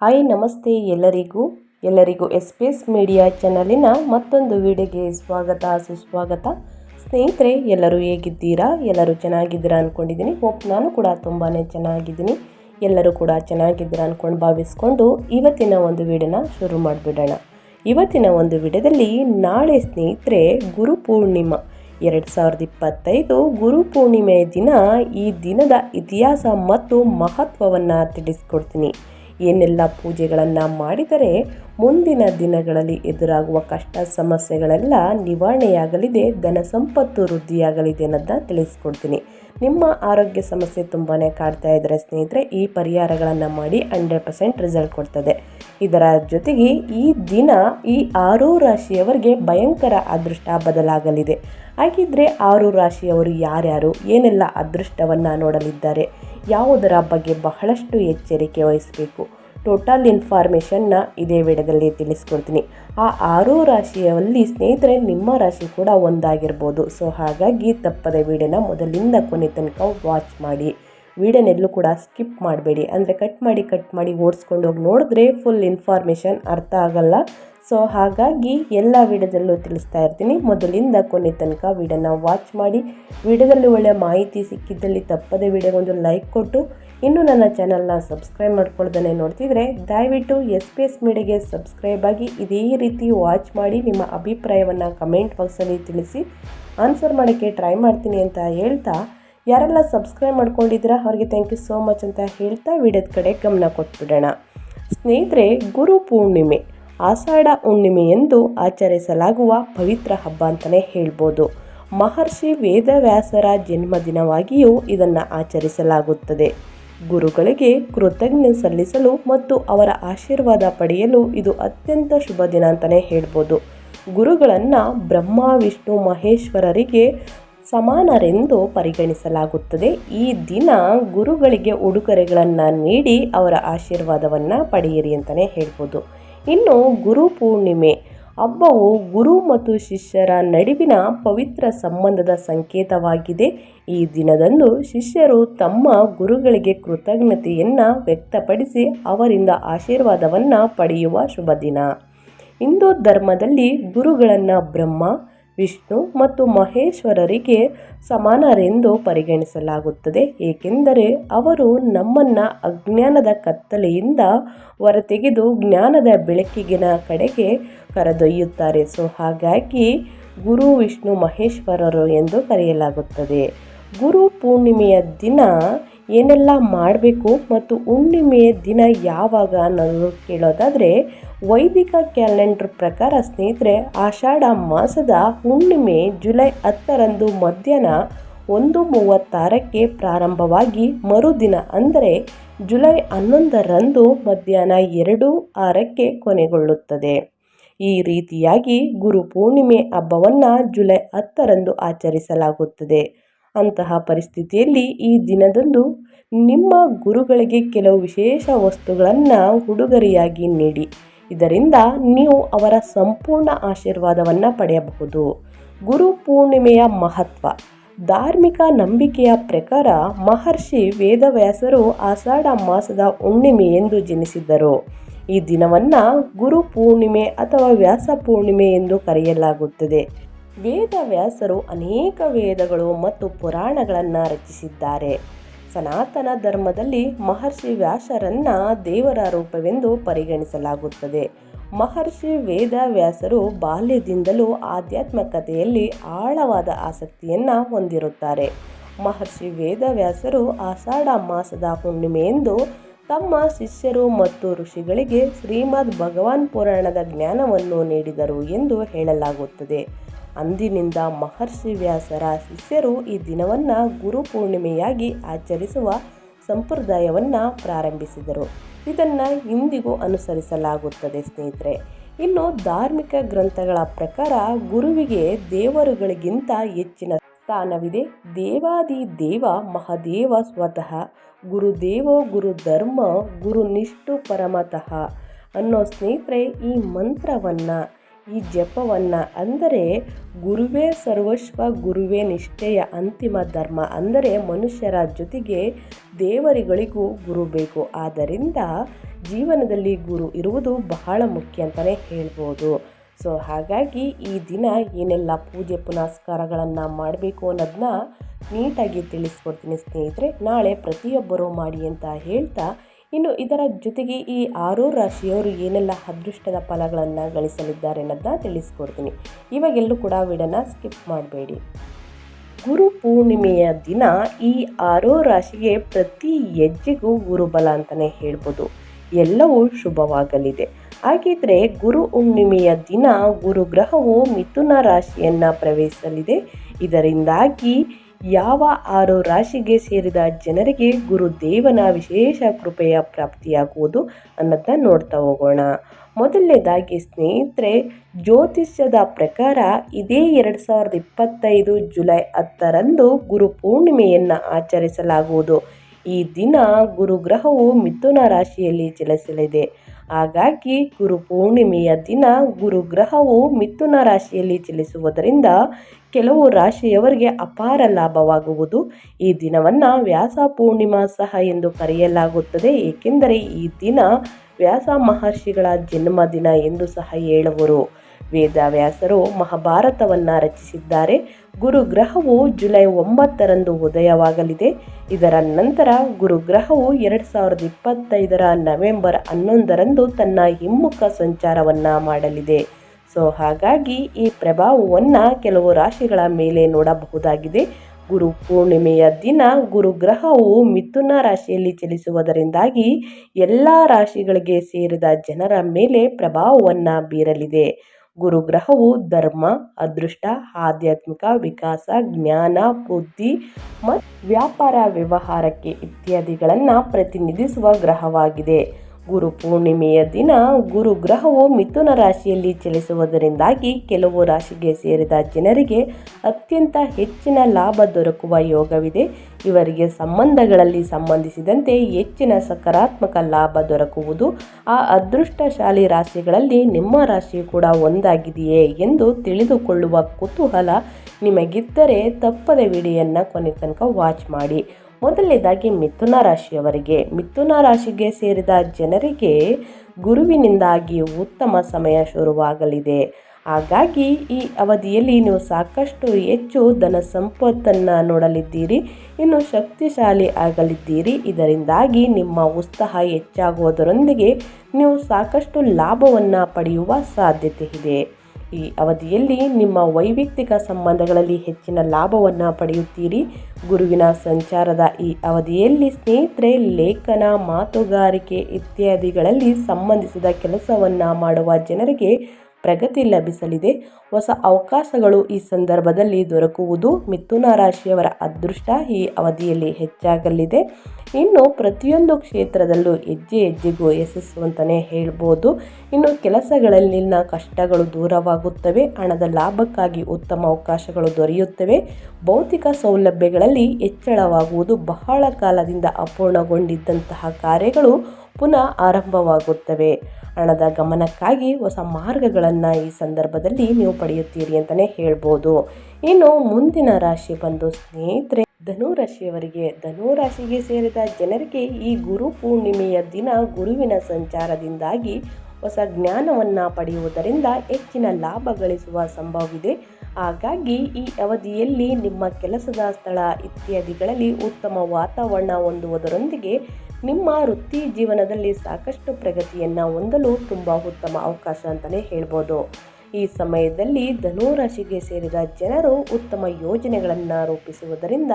Hi, ನಮಸ್ತೆ ಎಲ್ಲರಿಗೂ. ಎಲ್ಲರಿಗೂ ಎಸ್ ಪಿ ಎಸ್ ಮೀಡಿಯಾ ಚಾನಲಿನ ಮತ್ತೊಂದು ವಿಡಿಯೋಗೆ ಸ್ವಾಗತ, ಸುಸ್ವಾಗತ. ಸ್ನೇಹಿತರೆ, ಎಲ್ಲರೂ ಹೇಗಿದ್ದೀರಾ? ಎಲ್ಲರೂ ಚೆನ್ನಾಗಿದ್ದೀರಾ ಅಂದ್ಕೊಂಡಿದ್ದೀನಿ ಹೋಪ್ ನಾನು ಕೂಡ ತುಂಬಾ ಚೆನ್ನಾಗಿದ್ದೀನಿ. ಎಲ್ಲರೂ ಕೂಡ ಚೆನ್ನಾಗಿದ್ದೀರಾ ಅಂದ್ಕೊಂಡು ಭಾವಿಸ್ಕೊಂಡು ಇವತ್ತಿನ ಒಂದು ವಿಡಿಯೋನ ಶುರು ಮಾಡಿಬಿಡೋಣ. ಇವತ್ತಿನ ಒಂದು ವಿಡಿಯೋದಲ್ಲಿ ನಾಳೆ ಸ್ನೇಹಿತರೆ ಗುರು ಪೂರ್ಣಿಮಾ. ಎರಡು ಸಾವಿರದ ಇಪ್ಪತ್ತೈದು ಗುರು ಪೂರ್ಣಿಮೆಯ ದಿನ ಈ ದಿನದ ಇತಿಹಾಸ ಮತ್ತು ಮಹತ್ವವನ್ನು ತಿಳಿಸ್ಕೊಡ್ತೀನಿ. ಏನೆಲ್ಲ ಪೂಜೆಗಳನ್ನು ಮಾಡಿದರೆ ಮುಂದಿನ ದಿನಗಳಲ್ಲಿ ಎದುರಾಗುವ ಕಷ್ಟ ಸಮಸ್ಯೆಗಳೆಲ್ಲ ನಿವಾರಣೆಯಾಗಲಿದೆ, ಧನ ಸಂಪತ್ತು ವೃದ್ಧಿಯಾಗಲಿದೆ ಅನ್ನೋದನ್ನ ತಿಳಿಸ್ಕೊಡ್ತೀನಿ. ನಿಮ್ಮ ಆರೋಗ್ಯ ಸಮಸ್ಯೆ ತುಂಬಾ ಕಾಡ್ತಾ ಇದ್ದರೆ ಸ್ನೇಹಿತರೆ, ಈ ಪರಿಹಾರಗಳನ್ನು ಮಾಡಿ ಹಂಡ್ರೆಡ್ ಪರ್ಸೆಂಟ್ ರಿಸಲ್ಟ್ ಕೊಡ್ತದೆ. ಇದರ ಜೊತೆಗೆ ಈ ದಿನ ಈ ಆರು ರಾಶಿಯವರಿಗೆ ಭಯಂಕರ ಅದೃಷ್ಟ ಬದಲಾಗಲಿದೆ. ಹಾಗಿದ್ರೆ ಆರು ರಾಶಿಯವರು ಯಾರ್ಯಾರು, ಏನೆಲ್ಲ ಅದೃಷ್ಟವನ್ನು ನೋಡಲಿದ್ದಾರೆ? ಯಾವುದರ ಬಗ್ಗೆ ಬಹಳಷ್ಟು ಎಚ್ಚರಿಕೆ ವಹಿಸಬೇಕು. ಟೋಟಲ್ ಇನ್ಫಾರ್ಮೇಷನ್ನ ಇದೇ ವಿಡಿಯೋದಲ್ಲಿ ತಿಳಿಸ್ಕೊಡ್ತೀನಿ. ಆ ಆರು ರಾಶಿಯಲ್ಲಿ ಸ್ನೇಹಿತರೆ, ನಿಮ್ಮ ರಾಶಿ ಕೂಡ ಒಂದಾಗಿರ್ಬೋದು. ಸೊ ಹಾಗಾಗಿ ತಪ್ಪದ ವಿಡಿಯೋನ ಮೊದಲಿಂದ ಕೊನೆ ತನಕ ವಾಚ್ ಮಾಡಿ. ವಿಡಿಯೋನೆಲ್ಲೂ ಕೂಡ ಸ್ಕಿಪ್ ಮಾಡಬೇಡಿ. ಅಂದರೆ ಕಟ್ ಮಾಡಿ ಕಟ್ ಮಾಡಿ ಓಡಿಸ್ಕೊಂಡು ಹೋಗಿ ನೋಡಿದ್ರೆ ಫುಲ್ ಇನ್ಫಾರ್ಮೇಷನ್ ಅರ್ಥ ಆಗಲ್ಲ. ಸೊ ಹಾಗಾಗಿ ಎಲ್ಲ ವಿಡಿಯೋದಲ್ಲೂ ತಿಳಿಸ್ತಾ ಇರ್ತೀನಿ. ಮೊದಲಿಂದ ಕೊನೆ ತನಕ ವಿಡಿಯೋನ ವಾಚ್ ಮಾಡಿ. ವಿಡಿಯೋದಲ್ಲಿ ಒಳ್ಳೆಯ ಮಾಹಿತಿ ಸಿಕ್ಕಿದ್ದಲ್ಲಿ ತಪ್ಪದೇ ವಿಡಿಯೋಗೊಂದು ಲೈಕ್ ಕೊಟ್ಟು. ಇನ್ನು ನನ್ನ ಚಾನಲ್ನ ಸಬ್ಸ್ಕ್ರೈಬ್ ಮಾಡ್ಕೊಳ್ದೇ ನೋಡ್ತಿದ್ರೆ ದಯವಿಟ್ಟು ಎಸ್ ಪಿ ಎಸ್ ಮೀಡಿಯಾಗೆ ಸಬ್ಸ್ಕ್ರೈಬ್ ಆಗಿ ಇದೇ ರೀತಿ ವಾಚ್ ಮಾಡಿ. ನಿಮ್ಮ ಅಭಿಪ್ರಾಯವನ್ನು ಕಮೆಂಟ್ ಬಾಕ್ಸಲ್ಲಿ ತಿಳಿಸಿ. ಆನ್ಸರ್ ಮಾಡೋಕ್ಕೆ ಟ್ರೈ ಮಾಡ್ತೀನಿ ಅಂತ ಹೇಳ್ತಾ ಯಾರೆಲ್ಲ ಸಬ್ಸ್ಕ್ರೈಬ್ ಮಾಡ್ಕೊಂಡಿದ್ದೀರಾ ಅವ್ರಿಗೆ ಥ್ಯಾಂಕ್ ಯು ಸೋ ಮಚ್ ಅಂತ ಹೇಳ್ತಾ ವಿಡಿಯೋದ ಕಡೆ ಗಮನ ಕೊಟ್ಬಿಡೋಣ. ಸ್ನೇಹಿತರೆ, ಗುರು ಪೂರ್ಣಿಮೆ, ಆಷಾಢ ಹುಣ್ಣಿಮೆಯೆಂದು ಆಚರಿಸಲಾಗುವ ಪವಿತ್ರ ಹಬ್ಬ ಅಂತಲೇ ಹೇಳ್ಬೋದು. ಮಹರ್ಷಿ ವೇದವ್ಯಾಸರ ಜನ್ಮದಿನವಾಗಿಯೂ ಇದನ್ನು ಆಚರಿಸಲಾಗುತ್ತದೆ. ಗುರುಗಳಿಗೆ ಕೃತಜ್ಞ ಸಲ್ಲಿಸಲು ಮತ್ತು ಅವರ ಆಶೀರ್ವಾದ ಪಡೆಯಲು ಇದು ಅತ್ಯಂತ ಶುಭ ದಿನ ಅಂತಲೇ ಹೇಳ್ಬೋದು. ಗುರುಗಳನ್ನು ಬ್ರಹ್ಮ, ವಿಷ್ಣು, ಮಹೇಶ್ವರರಿಗೆ ಸಮಾನರೆಂದು ಪರಿಗಣಿಸಲಾಗುತ್ತದೆ. ಈ ದಿನ ಗುರುಗಳಿಗೆ ಉಡುಗೊರೆಗಳನ್ನು ನೀಡಿ ಅವರ ಆಶೀರ್ವಾದವನ್ನು ಪಡೆಯಿರಿ ಅಂತಲೇ ಹೇಳ್ಬೋದು. ಇನ್ನು ಗುರು ಪೂರ್ಣಿಮೆ. ಹಬ್ಬವು ಗುರು ಮತ್ತು ಶಿಷ್ಯರ ನಡುವಿನ ಪವಿತ್ರ ಸಂಬಂಧದ ಸಂಕೇತವಾಗಿದೆ. ಈ ದಿನದಂದು ಶಿಷ್ಯರು ತಮ್ಮ ಗುರುಗಳಿಗೆ ಕೃತಜ್ಞತೆಯನ್ನು ವ್ಯಕ್ತಪಡಿಸಿ ಅವರಿಂದ ಆಶೀರ್ವಾದವನ್ನು ಪಡೆಯುವ ಶುಭ ದಿನ ಹಿಂದೂ ಧರ್ಮದಲ್ಲಿ ಗುರುಗಳನ್ನು ಬ್ರಹ್ಮ ವಿಷ್ಣು ಮತ್ತು ಮಹೇಶ್ವರರಿಗೆ ಸಮಾನರೆಂದು ಪರಿಗಣಿಸಲಾಗುತ್ತದೆ. ಏಕೆಂದರೆ ಅವರು ನಮ್ಮನ್ನು ಅಜ್ಞಾನದ ಕತ್ತಲೆಯಿಂದ ಹೊರತೆಗೆದು ಜ್ಞಾನದ ಬೆಳಕಿಗಿನ ಕಡೆಗೆ ಕರೆದೊಯ್ಯುತ್ತಾರೆ. ಸೊ, ಹಾಗಾಗಿ ಗುರು, ವಿಷ್ಣು, ಮಹೇಶ್ವರರು ಎಂದು ಕರೆಯಲಾಗುತ್ತದೆ. ಗುರು ಪೂರ್ಣಿಮೆಯ ದಿನ ಏನೆಲ್ಲ ಮಾಡಬೇಕು ಮತ್ತು ಹುಣ್ಣಿಮೆಯ ದಿನ ಯಾವಾಗ ಅನ್ನೋದು ಕೇಳೋದಾದರೆ, ವೈದಿಕ ಕ್ಯಾಲೆಂಡರ್ ಪ್ರಕಾರ ಸ್ನೇಹಿತರೆ, ಆಷಾಢ ಮಾಸದ ಹುಣ್ಣಿಮೆ ಜುಲೈ ಹತ್ತರಂದು ಮಧ್ಯಾಹ್ನ ಒಂದು ಮೂವತ್ತಾರಕ್ಕೆ ಪ್ರಾರಂಭವಾಗಿ ಮರುದಿನ ಅಂದರೆ ಜುಲೈ ಹನ್ನೊಂದರಂದು ಮಧ್ಯಾಹ್ನ ಎರಡು ಆರಕ್ಕೆ ಕೊನೆಗೊಳ್ಳುತ್ತದೆ. ಈ ರೀತಿಯಾಗಿ ಗುರು ಪೂರ್ಣಿಮೆ ಹಬ್ಬವನ್ನು ಜುಲೈ ಹತ್ತರಂದು ಆಚರಿಸಲಾಗುತ್ತದೆ. ಅಂತಹ ಪರಿಸ್ಥಿತಿಯಲ್ಲಿ ಈ ದಿನದಂದು ನಿಮ್ಮ ಗುರುಗಳಿಗೆ ಕೆಲವು ವಿಶೇಷ ವಸ್ತುಗಳನ್ನು ಉಡುಗೊರೆಯಾಗಿ ನೀಡಿ. ಇದರಿಂದ ನೀವು ಅವರ ಸಂಪೂರ್ಣ ಆಶೀರ್ವಾದವನ್ನು ಪಡೆಯಬಹುದು. ಗುರು ಪೂರ್ಣಿಮೆಯ ಮಹತ್ವ. ಧಾರ್ಮಿಕ ನಂಬಿಕೆಯ ಪ್ರಕಾರ ಮಹರ್ಷಿ ವೇದವ್ಯಾಸರು ಆಷಾಢ ಮಾಸದ ಹುಣ್ಣಿಮೆ ಎಂದು ಜನಿಸಿದ್ದರು. ಈ ದಿನವನ್ನು ಗುರು ಪೂರ್ಣಿಮೆ ಅಥವಾ ವ್ಯಾಸ ಪೂರ್ಣಿಮೆ ಎಂದು ಕರೆಯಲಾಗುತ್ತದೆ. ವೇದವ್ಯಾಸರು ಅನೇಕ ವೇದಗಳು ಮತ್ತು ಪುರಾಣಗಳನ್ನು ರಚಿಸಿದ್ದಾರೆ. ಸನಾತನ ಧರ್ಮದಲ್ಲಿ ಮಹರ್ಷಿ ವ್ಯಾಸರನ್ನ ದೇವರ ರೂಪವೆಂದು ಪರಿಗಣಿಸಲಾಗುತ್ತದೆ. ಮಹರ್ಷಿ ವೇದವ್ಯಾಸರು ಬಾಲ್ಯದಿಂದಲೂ ಆಧ್ಯಾತ್ಮಿಕತೆಯಲ್ಲಿ ಆಳವಾದ ಆಸಕ್ತಿಯನ್ನು ಹೊಂದಿರುತ್ತಾರೆ. ಮಹರ್ಷಿ ವೇದವ್ಯಾಸರು ಆಷಾಢ ಮಾಸದ ಹುಣ್ಣಿಮೆಯೆಂದು ತಮ್ಮ ಶಿಷ್ಯರು ಮತ್ತು ಋಷಿಗಳಿಗೆ ಶ್ರೀಮದ್ ಭಗವಾನ್ ಪುರಾಣದ ಜ್ಞಾನವನ್ನು ನೀಡಿದರು ಎಂದು ಹೇಳಲಾಗುತ್ತದೆ. ಅಂದಿನಿಂದ ಮಹರ್ಷಿ ವ್ಯಾಸರ ಶಿಷ್ಯರು ಈ ದಿನವನ್ನು ಗುರು ಪೂರ್ಣಿಮೆಯಾಗಿ ಆಚರಿಸುವ ಸಂಪ್ರದಾಯವನ್ನು ಪ್ರಾರಂಭಿಸಿದರು. ಇದನ್ನು ಇಂದಿಗೂ ಅನುಸರಿಸಲಾಗುತ್ತದೆ ಸ್ನೇಹಿತರೆ. ಇನ್ನು ಧಾರ್ಮಿಕ ಗ್ರಂಥಗಳ ಪ್ರಕಾರ ಗುರುವಿಗೆ ದೇವರುಗಳಿಗಿಂತ ಹೆಚ್ಚಿನ ಸ್ಥಾನವಿದೆ. ದೇವಾದಿ ದೇವ ಮಹಾದೇವ ಸ್ವತಃ. ಗುರುದೇವೋ ಗುರು ಧರ್ಮ ಗುರು ನಿಷ್ಠು ಪರಮತಃ ಅನ್ನೋ ಸ್ನೇಹಿತರೆ ಈ ಮಂತ್ರವನ್ನು ಈ ಜಪವನ್ನು ಅಂದರೆ ಗುರುವೇ ಸರ್ವಸ್ವ, ಗುರುವೇ ನಿಷ್ಠೆಯ ಅಂತಿಮ ಧರ್ಮ. ಅಂದರೆ ಮನುಷ್ಯರ ಜೊತೆಗೆ ದೇವರುಗಳಿಗೂ ಗುರು ಬೇಕು. ಆದ್ದರಿಂದ ಜೀವನದಲ್ಲಿ ಗುರು ಇರುವುದು ಬಹಳ ಮುಖ್ಯ ಅಂತಲೇ ಹೇಳ್ಬೋದು. ಸೊ, ಹಾಗಾಗಿ ಈ ದಿನ ಏನೆಲ್ಲ ಪೂಜೆ ಪುನಸ್ಕಾರಗಳನ್ನು ಮಾಡಬೇಕು ಅನ್ನೋದನ್ನ ನೀಟಾಗಿ ತಿಳಿಸ್ಕೊಡ್ತೀನಿ ಸ್ನೇಹಿತರೆ. ನಾಳೆ ಪ್ರತಿಯೊಬ್ಬರೂ ಮಾಡಿ ಅಂತ ಹೇಳ್ತಾ ಇನ್ನು ಇದರ ಜೊತೆಗೆ ಈ ಆರು ರಾಶಿಯವರು ಏನೆಲ್ಲ ಅದೃಷ್ಟದ ಫಲಗಳನ್ನು ಗಳಿಸಲಿದ್ದಾರೆ ಅನ್ನೋದನ್ನ ತಿಳಿಸ್ಕೊಡ್ತೀನಿ. ಇವಾಗೆಲ್ಲೂ ಕೂಡ ವಿಡನ ಸ್ಕಿಪ್ ಮಾಡಬೇಡಿ. ಗುರು ಪೂರ್ಣಿಮೆಯ ದಿನ ಈ ಆರೋ ರಾಶಿಗೆ ಪ್ರತಿ ಹೆಜ್ಜೆಗೂ ಗುರುಬಲ ಅಂತಲೇ ಹೇಳ್ಬೋದು. ಎಲ್ಲವೂ ಶುಭವಾಗಲಿದೆ. ಹಾಗಿದ್ರೆ ಗುರು ಹುಣ್ಣಿಮೆಯ ದಿನ ಗುರುಗ್ರಹವು ಮಿಥುನ ರಾಶಿಯನ್ನು ಪ್ರವೇಶಿಸಲಿದೆ. ಇದರಿಂದಾಗಿ ಯಾವ ಆರು ರಾಶಿಗೆ ಸೇರಿದ ಜನರಿಗೆ ಗುರುದೇವನ ವಿಶೇಷ ಕೃಪೆಯ ಪ್ರಾಪ್ತಿಯಾಗುವುದು ಅನ್ನೋದನ್ನ ನೋಡ್ತಾ ಹೋಗೋಣ. ಮೊದಲನೇದಾಗಿ ಸ್ನೇಹಿತರೆ, ಜ್ಯೋತಿಷ್ಯದ ಪ್ರಕಾರ ಇದೇ ಎರಡು ಸಾವಿರದ ಇಪ್ಪತ್ತೈದು ಜುಲೈ ಹತ್ತರಂದು ಗುರು ಪೂರ್ಣಿಮೆಯನ್ನು ಆಚರಿಸಲಾಗುವುದು. ಈ ದಿನ ಗುರುಗ್ರಹವು ಮಿಥುನ ರಾಶಿಯಲ್ಲಿ ಚಲಿಸಲಿದೆ ಹಾಗಾಗಿ ಗುರು ಪೂರ್ಣಿಮೆಯ ದಿನ ಗುರುಗ್ರಹವು ಮಿಥುನ ರಾಶಿಯಲ್ಲಿ ಚಲಿಸುವುದರಿಂದ ಕೆಲವು ರಾಶಿಯವರಿಗೆ ಅಪಾರ ಲಾಭವಾಗುವುದು. ಈ ದಿನವನ್ನು ವ್ಯಾಸ ಪೂರ್ಣಿಮಾ ಸಹ ಎಂದು ಕರೆಯಲಾಗುತ್ತದೆ. ಏಕೆಂದರೆ ಈ ದಿನ ವ್ಯಾಸ ಮಹರ್ಷಿಗಳ ಜನ್ಮದಿನ ಎಂದು ಸಹ ಹೇಳುವರು. ವೇದವ್ಯಾಸರು ಮಹಾಭಾರತವನ್ನು ರಚಿಸಿದ್ದಾರೆ. ಗುರುಗ್ರಹವು ಜುಲೈ ಒಂಬತ್ತರಂದು ಉದಯವಾಗಲಿದೆ. ಇದರ ನಂತರ ಗುರುಗ್ರಹವು ಎರಡು ಸಾವಿರದ ಇಪ್ಪತ್ತೈದರ ನವೆಂಬರ್ ಹನ್ನೊಂದರಂದು ತನ್ನ ಹಿಮ್ಮುಖ ಸಂಚಾರವನ್ನು ಮಾಡಲಿದೆ. ಸೊ, ಹಾಗಾಗಿ ಈ ಪ್ರಭಾವವನ್ನು ಕೆಲವು ರಾಶಿಗಳ ಮೇಲೆ ನೋಡಬಹುದಾಗಿದೆ. ಗುರು ಪೂರ್ಣಿಮೆಯ ದಿನ ಗುರುಗ್ರಹವು ಮಿಥುನ ರಾಶಿಯಲ್ಲಿ ಚಲಿಸುವುದರಿಂದಾಗಿ ಎಲ್ಲ ರಾಶಿಗಳಿಗೆ ಸೇರಿದ ಜನರ ಮೇಲೆ ಪ್ರಭಾವವನ್ನು ಬೀರಲಿದೆ. ಗುರುಗ್ರಹವು ಧರ್ಮ ಅದೃಷ್ಟ ಆಧ್ಯಾತ್ಮಿಕ ವಿಕಾಸ ಜ್ಞಾನ ಬುದ್ಧಿ ಮತ್ತು ವ್ಯಾಪಾರ ವ್ಯವಹಾರಕ್ಕೆ ಇತ್ಯಾದಿಗಳನ್ನು ಪ್ರತಿನಿಧಿಸುವ ಗ್ರಹವಾಗಿದೆ. ಗುರು ಪೂರ್ಣಿಮೆಯ ದಿನ ಗುರು ಗ್ರಹವು ಮಿಥುನ ರಾಶಿಯಲ್ಲಿ ಚಲಿಸುವುದರಿಂದಾಗಿ ಕೆಲವು ರಾಶಿಗೆ ಸೇರಿದ ಜನರಿಗೆ ಅತ್ಯಂತ ಹೆಚ್ಚಿನ ಲಾಭ ದೊರಕುವ ಯೋಗವಿದೆ. ಇವರಿಗೆ ಸಂಬಂಧಗಳಲ್ಲಿ ಸಂಬಂಧಿಸಿದಂತೆ ಹೆಚ್ಚಿನ ಸಕಾರಾತ್ಮಕ ಲಾಭ ದೊರಕುವುದು ಆ ಅದೃಷ್ಟಶಾಲಿ ರಾಶಿಗಳಲ್ಲಿ ನಿಮ್ಮ ರಾಶಿ ಕೂಡ ಒಂದಾಗಿದೆಯೇ ಎಂದು ತಿಳಿದುಕೊಳ್ಳುವ ಕುತೂಹಲ ನಿಮಗಿದ್ದರೆ ತಪ್ಪದ ವಿಡಿಯನ್ನು ಕೊನೆ ತನಕ ವಾಚ್ ಮಾಡಿ. ಮೊದಲನೇದಾಗಿ ಮಿಥುನ ರಾಶಿಯವರಿಗೆ. ಮಿಥುನ ರಾಶಿಗೆ ಸೇರಿದ ಜನರಿಗೆ ಗುರುವಿನಿಂದಾಗಿ ಉತ್ತಮ ಸಮಯ ಶುರುವಾಗಲಿದೆ. ಹಾಗಾಗಿ ಈ ಅವಧಿಯಲ್ಲಿ ನೀವು ಸಾಕಷ್ಟು ಹೆಚ್ಚು ಧನ ಸಂಪತ್ತನ್ನು ನೋಡಲಿದ್ದೀರಿ, ಇನ್ನು ಶಕ್ತಿಶಾಲಿ ಆಗಲಿದ್ದೀರಿ. ಇದರಿಂದಾಗಿ ನಿಮ್ಮ ಉತ್ಸಾಹ ಹೆಚ್ಚಾಗುವುದರೊಂದಿಗೆ ನೀವು ಸಾಕಷ್ಟು ಲಾಭವನ್ನು ಪಡೆಯುವ ಸಾಧ್ಯತೆ ಇದೆ. ಈ ಅವಧಿಯಲ್ಲಿ ನಿಮ್ಮ ವೈಯಕ್ತಿಕ ಸಂಬಂಧಗಳಲ್ಲಿ ಹೆಚ್ಚಿನ ಲಾಭವನ್ನು ಪಡೆಯುತ್ತೀರಿ. ಗುರುವಿನ ಸಂಚಾರದ ಈ ಅವಧಿಯಲ್ಲಿ ಸ್ನೇಹಿತರೆ, ಲೇಖನ, ಮಾತುಗಾರಿಕೆ ಇತ್ಯಾದಿಗಳಲ್ಲಿ ಸಂಬಂಧಿಸಿದ ಕೆಲಸವನ್ನು ಮಾಡುವ ಜನರಿಗೆ ಪ್ರಗತಿ ಲಭಿಸಲಿದೆ. ಹೊಸ ಅವಕಾಶಗಳು ಈ ಸಂದರ್ಭದಲ್ಲಿ ದೊರಕುವುದು ಮಿಥುನ ರಾಶಿಯವರ ಅದೃಷ್ಟ. ಈ ಅವಧಿಯಲ್ಲಿ ಹೆಚ್ಚಾಗಲಿದೆ. ಇನ್ನು ಪ್ರತಿಯೊಂದು ಕ್ಷೇತ್ರದಲ್ಲೂ ಹೆಜ್ಜೆ ಹೆಜ್ಜೆಗೂ ಯಶಸ್ಸು ಅಂತಲೇ ಹೇಳ್ಬೋದು. ಇನ್ನು ಕೆಲಸಗಳಲ್ಲಿನ ಕಷ್ಟಗಳು ದೂರವಾಗುತ್ತವೆ. ಹಣದ ಲಾಭಕ್ಕಾಗಿ ಉತ್ತಮ ಅವಕಾಶಗಳು ದೊರೆಯುತ್ತವೆ. ಭೌತಿಕ ಸೌಲಭ್ಯಗಳಲ್ಲಿ ಹೆಚ್ಚಳವಾಗುವುದು ಬಹಳ ಕಾಲದಿಂದ ಅಪೂರ್ಣಗೊಂಡಿದ್ದಂತಹ ಕಾರ್ಯಗಳು. ಪುನಃ ಆರಂಭವಾಗುತ್ತವೆ. ಹಣದ ಗಮನಕ್ಕಾಗಿ ಹೊಸ ಮಾರ್ಗಗಳನ್ನು ಈ ಸಂದರ್ಭದಲ್ಲಿ ನೀವು ಪಡೆಯುತ್ತೀರಿ ಅಂತಲೇ ಹೇಳ್ಬೋದು. ಇನ್ನು ಮುಂದಿನ ರಾಶಿ ಬಂದು ಸ್ನೇಹಿತರೆ, ಧನು ರಾಶಿಯವರಿಗೆ. ಧನು ರಾಶಿಗೆ ಸೇರಿದ ಜನರಿಗೆ ಈ ಗುರು ಪೂರ್ಣಿಮೆಯ ದಿನ ಗುರುವಿನ ಸಂಚಾರದಿಂದಾಗಿ ಹೊಸ ಜ್ಞಾನವನ್ನು ಪಡೆಯುವುದರಿಂದ ಹೆಚ್ಚಿನ ಲಾಭ ಗಳಿಸುವ ಸಂಭವವಿದೆ. ಹಾಗಾಗಿ ಈ ಅವಧಿಯಲ್ಲಿ ನಿಮ್ಮ ಕೆಲಸದ ಸ್ಥಳ ಇತ್ಯಾದಿಗಳಲ್ಲಿ ಉತ್ತಮ ವಾತಾವರಣ ಹೊಂದುವುದರೊಂದಿಗೆ ನಿಮ್ಮ ವೃತ್ತಿ ಜೀವನದಲ್ಲಿ ಸಾಕಷ್ಟು ಪ್ರಗತಿಯನ್ನು ಹೊಂದಲು ತುಂಬ ಉತ್ತಮ ಅವಕಾಶ ಅಂತಲೇ ಹೇಳ್ಬೋದು. ಈ ಸಮಯದಲ್ಲಿ ಧನುರಾಶಿಗೆ ಸೇರಿದ ಜನರು ಉತ್ತಮ ಯೋಜನೆಗಳನ್ನು ರೂಪಿಸುವುದರಿಂದ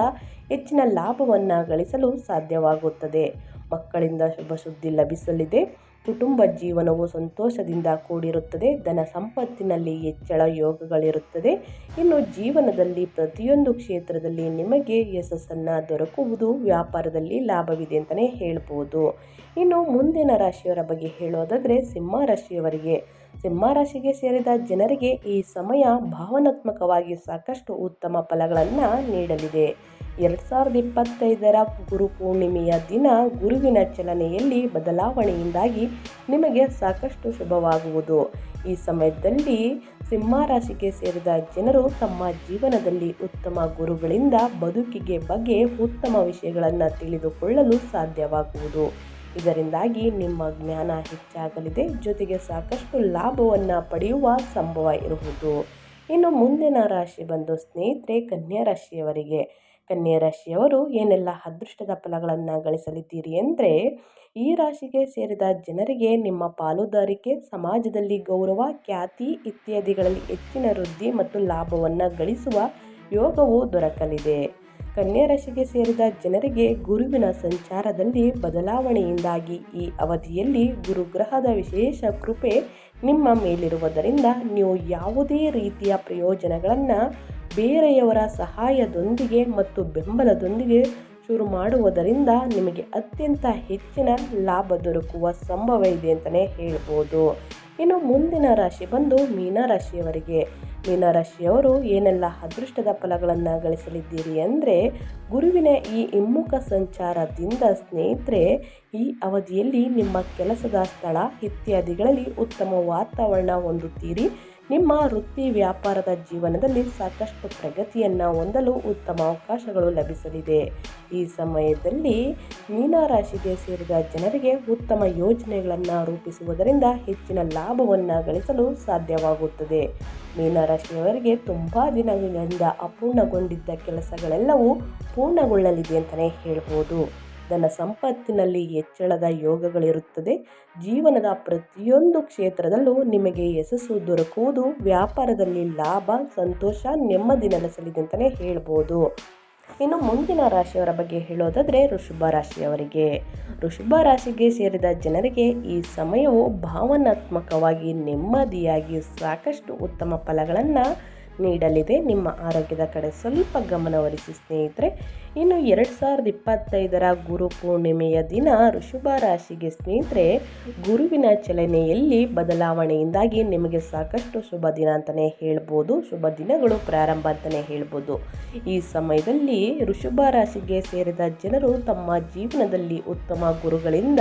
ಹೆಚ್ಚಿನ ಲಾಭವನ್ನು ಗಳಿಸಲು ಸಾಧ್ಯವಾಗುತ್ತದೆ. ಮಕ್ಕಳಿಂದ ಶುಭ ಸುದ್ದಿ ಲಭಿಸಲಿದೆ. ಕುಟುಂಬ ಜೀವನವು ಸಂತೋಷದಿಂದ ಕೂಡಿರುತ್ತದೆ, ಧನ ಸಂಪತ್ತಿನಲ್ಲಿ ಹೆಚ್ಚಳ ಯೋಗಗಳಿರುತ್ತದೆ. ಇನ್ನು ಜೀವನದಲ್ಲಿ ಪ್ರತಿಯೊಂದು ಕ್ಷೇತ್ರದಲ್ಲಿ ನಿಮಗೆ ಯಶಸ್ಸನ್ನು ದೊರಕುವುದು ವ್ಯಾಪಾರದಲ್ಲಿ ಲಾಭವಿದೆ ಅಂತಲೇ ಹೇಳ್ಬೋದು. ಇನ್ನು ಮುಂದಿನ ರಾಶಿಯವರ ಬಗ್ಗೆ ಹೇಳೋದಾದರೆ ಸಿಂಹ ರಾಶಿಯವರಿಗೆ. ಸಿಂಹ ರಾಶಿಗೆ ಸೇರಿದ ಜನರಿಗೆ ಈ ಸಮಯ ಭಾವನಾತ್ಮಕವಾಗಿ ಸಾಕಷ್ಟು ಉತ್ತಮ ಫಲಗಳನ್ನು ನೀಡಲಿದೆ. ಎರಡು ಸಾವಿರದ ಇಪ್ಪತ್ತೈದರ ಗುರು ಪೂರ್ಣಿಮೆಯ ದಿನ ಗುರುವಿನ ಚಲನೆಯಲ್ಲಿ ಬದಲಾವಣೆಯಿಂದಾಗಿ ನಿಮಗೆ ಸಾಕಷ್ಟು ಶುಭವಾಗುವುದು. ಈ ಸಮಯದಲ್ಲಿ ಸಿಂಹ ರಾಶಿಗೆ ಸೇರಿದ ಜನರು ತಮ್ಮ ಜೀವನದಲ್ಲಿ ಉತ್ತಮ ಗುರುಗಳಿಂದ ಬದುಕಿಗೆ ಬಗ್ಗೆ ಉತ್ತಮ ವಿಷಯಗಳನ್ನು ತಿಳಿದುಕೊಳ್ಳಲು ಸಾಧ್ಯವಾಗುವುದು. ಇದರಿಂದಾಗಿ ನಿಮ್ಮ ಜ್ಞಾನ ಹೆಚ್ಚಾಗಲಿದೆ, ಜೊತೆಗೆ ಸಾಕಷ್ಟು ಲಾಭವನ್ನು ಪಡೆಯುವ ಸಂಭವ ಇರುವುದು. ಇನ್ನು ಮುಂದಿನ ರಾಶಿ ಬಂದು ಸ್ನೇಹಿತರೆ, ಕನ್ಯಾ ರಾಶಿಯವರಿಗೆ. ಕನ್ಯಾ ರಾಶಿಯವರು ಏನೆಲ್ಲ ಅದೃಷ್ಟದ ಫಲಗಳನ್ನು ಗಳಿಸಲಿದ್ದೀರಿ ಅಂದರೆ, ಈ ರಾಶಿಗೆ ಸೇರಿದ ಜನರಿಗೆ ನಿಮ್ಮ ಪಾಲುದಾರಿಕೆ, ಸಮಾಜದಲ್ಲಿ ಗೌರವ, ಖ್ಯಾತಿ ಇತ್ಯಾದಿಗಳಲ್ಲಿ ಹೆಚ್ಚಿನ ವೃದ್ಧಿ ಮತ್ತು ಲಾಭವನ್ನು ಗಳಿಸುವ ಯೋಗವು ದೊರಕಲಿದೆ. ಕನ್ಯಾ ರಾಶಿಗೆ ಸೇರಿದ ಜನರಿಗೆ ಗುರುವಿನ ಸಂಚಾರದಲ್ಲಿ ಬದಲಾವಣೆಯಿಂದಾಗಿ ಈ ಅವಧಿಯಲ್ಲಿ ಗುರುಗ್ರಹದ ವಿಶೇಷ ಕೃಪೆ ನಿಮ್ಮ ಮೇಲಿರುವುದರಿಂದ ನೀವು ಯಾವುದೇ ರೀತಿಯ ಪ್ರಯೋಜನಗಳನ್ನು ಬೇರೆಯವರ ಸಹಾಯದೊಂದಿಗೆ ಮತ್ತು ಬೆಂಬಲದೊಂದಿಗೆ ಶುರು ಮಾಡುವುದರಿಂದ ನಿಮಗೆ ಅತ್ಯಂತ ಹೆಚ್ಚಿನ ಲಾಭ ದೊರಕುವ ಸಂಭವ ಇದೆ ಅಂತಲೇ ಹೇಳ್ಬೋದು. ಇನ್ನು ಮುಂದಿನ ರಾಶಿ ಬಂದು ಮೀನರಾಶಿಯವರಿಗೆ ಮೀನರಾಶಿಯವರು ಏನೆಲ್ಲ ಅದೃಷ್ಟದ ಫಲಗಳನ್ನು ಗಳಿಸಲಿದ್ದೀರಿ ಅಂದರೆ ಗುರುವಿನ ಈ ಹಿಮ್ಮುಖ ಸಂಚಾರದಿಂದ ಸ್ನೇಹಿತರೆ, ಈ ಅವಧಿಯಲ್ಲಿ ನಿಮ್ಮ ಕೆಲಸದ ಸ್ಥಳ ಇತ್ಯಾದಿಗಳಲ್ಲಿ ಉತ್ತಮ ವಾತಾವರಣ ಹೊಂದುತ್ತೀರಿ. ನಿಮ್ಮ ವೃತ್ತಿ ವ್ಯಾಪಾರದ ಜೀವನದಲ್ಲಿ ಸಾಕಷ್ಟು ಪ್ರಗತಿಯನ್ನು ಹೊಂದಲು ಉತ್ತಮ ಅವಕಾಶಗಳು ಲಭಿಸಲಿದೆ. ಈ ಸಮಯದಲ್ಲಿ ಮೀನರಾಶಿಗೆ ಸೇರಿದ ಜನರಿಗೆ ಉತ್ತಮ ಯೋಜನೆಗಳನ್ನು ರೂಪಿಸುವುದರಿಂದ ಹೆಚ್ಚಿನ ಲಾಭವನ್ನು ಗಳಿಸಲು ಸಾಧ್ಯವಾಗುತ್ತದೆ. ಮೀನರಾಶಿಯವರಿಗೆ ತುಂಬ ದಿನಗಳಿಂದ ಅಪೂರ್ಣಗೊಂಡಿದ್ದ ಕೆಲಸಗಳೆಲ್ಲವೂ ಪೂರ್ಣಗೊಳ್ಳಲಿದೆ ಅಂತಲೇ ಹೇಳ್ಬೋದು. ಧನ ಸಂಪತ್ತಿನಲ್ಲಿ ಹೆಚ್ಚಳದ ಯೋಗಗಳಿರುತ್ತದೆ. ಜೀವನದ ಪ್ರತಿಯೊಂದು ಕ್ಷೇತ್ರದಲ್ಲೂ ನಿಮಗೆ ಯಶಸ್ಸು ದೊರಕುವುದು, ವ್ಯಾಪಾರದಲ್ಲಿ ಲಾಭ, ಸಂತೋಷ, ನೆಮ್ಮದಿ ನೆಲೆಸಲಿದೆ ಅಂತಲೇ ಹೇಳ್ಬೋದು. ಇನ್ನು ಮುಂದಿನ ರಾಶಿಯವರ ಬಗ್ಗೆ ಹೇಳೋದಾದರೆ ಋಷಭ ರಾಶಿಯವರಿಗೆ. ಋಷಭ ರಾಶಿಗೆ ಸೇರಿದ ಜನರಿಗೆ ಈ ಸಮಯವು ಭಾವನಾತ್ಮಕವಾಗಿ ನೆಮ್ಮದಿಯಾಗಿ ಸಾಕಷ್ಟು ಉತ್ತಮ ಫಲಗಳನ್ನು ನೀಡಲಿದೆ. ನಿಮ್ಮ ಆರೋಗ್ಯದ ಕಡೆ ಸ್ವಲ್ಪ ಗಮನವರಿಸಿ ಸ್ನೇಹಿತರೆ. ಇನ್ನು ಎರಡು ಸಾವಿರದ ಇಪ್ಪತ್ತೈದರ ಗುರು ಪೂರ್ಣಿಮೆಯ ದಿನ ಋಷಭ ರಾಶಿಗೆ ಸ್ನೇಹಿತರೆ, ಗುರುವಿನ ಚಲನೆಯಲ್ಲಿ ಬದಲಾವಣೆಯಿಂದಾಗಿ ನಿಮಗೆ ಸಾಕಷ್ಟು ಶುಭ ದಿನ ಅಂತಲೇ ಹೇಳ್ಬೋದು. ಶುಭ ದಿನಗಳು ಪ್ರಾರಂಭ ಅಂತಲೇ ಹೇಳ್ಬೋದು. ಈ ಸಮಯದಲ್ಲಿ ಋಷಭ ರಾಶಿಗೆ ಸೇರಿದ ಜನರು ತಮ್ಮ ಜೀವನದಲ್ಲಿ ಉತ್ತಮ ಗುರುಗಳಿಂದ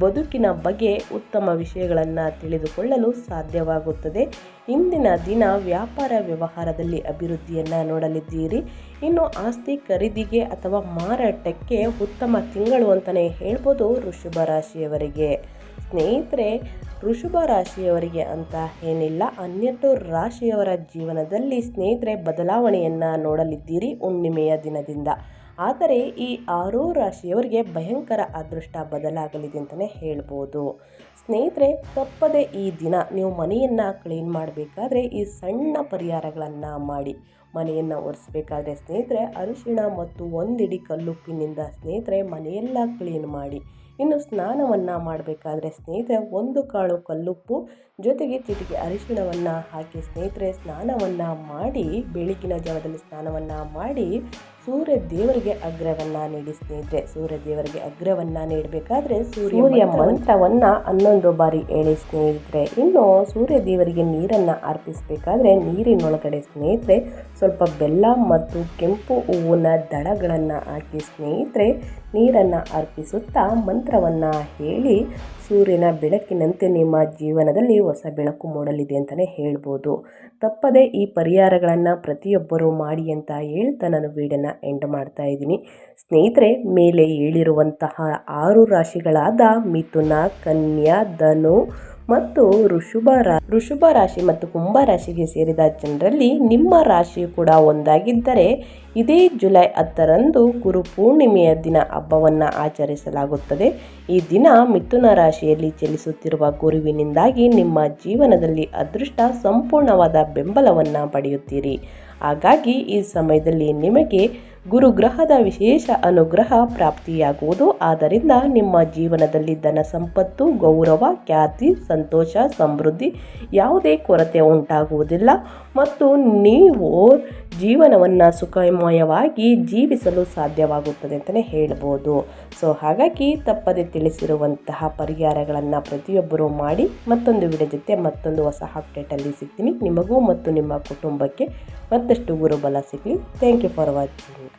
ಬದುಕಿನ ಬಗ್ಗೆ ಉತ್ತಮ ವಿಷಯಗಳನ್ನು ತಿಳಿದುಕೊಳ್ಳಲು ಸಾಧ್ಯವಾಗುತ್ತದೆ. ಇಂದಿನ ದಿನ ವ್ಯಾಪಾರ ವ್ಯವಹಾರದಲ್ಲಿ ಅಭಿವೃದ್ಧಿಯನ್ನು ನೋಡಲಿದ್ದೀರಿ. ಇನ್ನು ಆಸ್ತಿ ಖರೀದಿಗೆ ಅಥವಾ ಮಾರಾಟಕ್ಕೆ ಉತ್ತಮ ತಿಂಗಳು ಅಂತಲೇ ಹೇಳ್ಬೋದು ಋಷಭ ರಾಶಿಯವರಿಗೆ. ಸ್ನೇಹಿತರೆ ಋಷಭ ರಾಶಿಯವರಿಗೆ ಅಂತ ಏನಿಲ್ಲ. ಹನ್ನೆರಡು ರಾಶಿಯವರ ಜೀವನದಲ್ಲಿ ಸ್ನೇಹಿತರೆ, ಬದಲಾವಣೆಯನ್ನು ನೋಡಲಿದ್ದೀರಿ. ಹುಣ್ಣಿಮೆಯ ದಿನದಿಂದ. ಆದರೆ ಈ ಆರೋ ರಾಶಿಯವರಿಗೆ ಭಯಂಕರ ಅದೃಷ್ಟ ಬದಲಾಗಲಿದೆ ಅಂತಲೇ ಹೇಳ್ಬೋದು. ಸ್ನೇಹಿತರೆ, ತಪ್ಪದೆ ಈ ದಿನ ನೀವು ಮನೆಯನ್ನು ಕ್ಲೀನ್ ಮಾಡಬೇಕಾದ್ರೆ ಈ ಸಣ್ಣ ಪರಿಹಾರಗಳನ್ನು ಮಾಡಿ, ಮನೆಯನ್ನು ಒರೆಸ್ಬೇಕಾದ್ರೆ ಸ್ನೇಹಿತರೆ, ಅರಿಶಿಣ ಮತ್ತು ಒಂದಿಡಿ ಕಲ್ಲುಪ್ಪಿನಿಂದ ಸ್ನೇಹಿತರೆ ಮನೆಯೆಲ್ಲ ಕ್ಲೀನ್ ಮಾಡಿ, ಇನ್ನು ಸ್ನಾನವನ್ನು ಮಾಡಬೇಕಾದ್ರೆ ಸ್ನೇಹಿತರೆ ಒಂದು ಕಾಳು ಕಲ್ಲುಪ್ಪು ಜೊತೆಗೆ ಚಿಟಿಕೆ ಅರಿಶಿಣವನ್ನು ಹಾಕಿ ಸ್ನೇಹಿತರೆ ಸ್ನಾನವನ್ನು ಮಾಡಿ ಬೆಳಗಿನ ಜಾವದಲ್ಲಿ ಸ್ನಾನವನ್ನು ಮಾಡಿ ಸೂರ್ಯ ದೇವರಿಗೆ ಅಗ್ರವನ್ನ ನೀಡಿ ಸ್ನೇಹಿತರೆ. ಸೂರ್ಯ ದೇವರಿಗೆ ಅಗ್ರವನ್ನ ನೀಡಬೇಕಾದ್ರೆ ಸೂರ್ಯ ಮಂತ್ರವನ್ನು ಹನ್ನೊಂದು ಬಾರಿ ಹೇಳಿ ಸ್ನೇಹಿತರೆ. ಇನ್ನು ಸೂರ್ಯ ದೇವರಿಗೆ ನೀರನ್ನು ಅರ್ಪಿಸಬೇಕಾದ್ರೆ ನೀರಿನೊಳಗಡೆ ಸ್ನೇಹಿತರೆ ಸ್ವಲ್ಪ ಬೆಲ್ಲ ಮತ್ತು ಕೆಂಪು ಹೂವಿನ ದಳಗಳನ್ನು ಹಾಕಿ ಸ್ನೇಹಿತರೆ ನೀರನ್ನು ಅರ್ಪಿಸುತ್ತಾ ಮಂತ್ರವನ್ನು ಹೇಳಿ ಸೂರ್ಯನ ಬೆಳಕಿನಂತೆ ನಿಮ್ಮ ಜೀವನದಲ್ಲಿ ಹೊಸ ಬೆಳಕು ಮೂಡಲಿದೆ ಅಂತಲೇ ಹೇಳ್ಬೋದು. ತಪ್ಪದೆ ಈ ಪರಿಹಾರಗಳನ್ನು ಪ್ರತಿಯೊಬ್ಬರೂ ಮಾಡಿ ಅಂತ ಹೇಳ್ತಾ ನಾನು ವೀಡಿಯೋನ ಎಂಡ್ ಮಾಡ್ತಾ ಇದ್ದೀನಿ. ಸ್ನೇಹಿತರೆ, ಮೇಲೆ ಹೇಳಿರುವಂತಹ ಆರು ರಾಶಿಗಳಾದ ಮಿಥುನ, ಕನ್ಯಾ, ಧನು ಮತ್ತು ಋಷಭ ರಾ ಋಷಭ ರಾಶಿ ಮತ್ತು ಕುಂಭ ರಾಶಿಗೆ ಸೇರಿದ ಜನರಲ್ಲಿ ನಿಮ್ಮ ರಾಶಿಯು ಕೂಡ ಒಂದಾಗಿದ್ದರೆ ಇದೇ ಜುಲೈ ಹತ್ತರಂದು ಗುರು ಪೂರ್ಣಿಮೆಯ ದಿನ ಹಬ್ಬವನ್ನು ಆಚರಿಸಲಾಗುತ್ತದೆ. ಈ ದಿನ ಮಿಥುನ ರಾಶಿಯಲ್ಲಿ ಚಲಿಸುತ್ತಿರುವ ಗುರುವಿನಿಂದಾಗಿ ನಿಮ್ಮ ಜೀವನದಲ್ಲಿ ಅದೃಷ್ಟ ಸಂಪೂರ್ಣವಾದ ಬೆಂಬಲವನ್ನು ಪಡೆಯುತ್ತೀರಿ. ಹಾಗಾಗಿ ಈ ಸಮಯದಲ್ಲಿ ನಿಮಗೆ ಗುರುಗ್ರಹದ ವಿಶೇಷ ಅನುಗ್ರಹ ಪ್ರಾಪ್ತಿಯಾಗುವುದು. ಆದ್ದರಿಂದ ನಿಮ್ಮ ಜೀವನದಲ್ಲಿ ಧನ ಸಂಪತ್ತು, ಗೌರವ, ಖ್ಯಾತಿ, ಸಂತೋಷ, ಸಮೃದ್ಧಿ ಯಾವುದೇ ಕೊರತೆ ಉಂಟಾಗುವುದಿಲ್ಲ. ಮತ್ತು ನೀವು ಜೀವನವನ್ನು ಸುಖಮಯವಾಗಿ ಜೀವಿಸಲು ಸಾಧ್ಯವಾಗುತ್ತದೆ ಅಂತಲೇ ಹೇಳ್ಬೋದು. ಸೊ, ಹಾಗಾಗಿ ತಪ್ಪದೆ ತಿಳಿಸಿರುವಂತಹ ಪರಿಹಾರಗಳನ್ನು ಪ್ರತಿಯೊಬ್ಬರೂ ಮಾಡಿ ಮತ್ತೊಂದು ವಿಡಿಯೋ ಜೊತೆ ಮತ್ತೊಂದು ಹೊಸ ಅಪ್ಡೇಟಲ್ಲಿ ಸಿಗ್ತೀನಿ. ನಿಮಗೂ ಮತ್ತು ನಿಮ್ಮ ಕುಟುಂಬಕ್ಕೆ ಮತ್ತಷ್ಟು ಗುರುಬಲ ಸಿಗಲಿ. Thank you for watching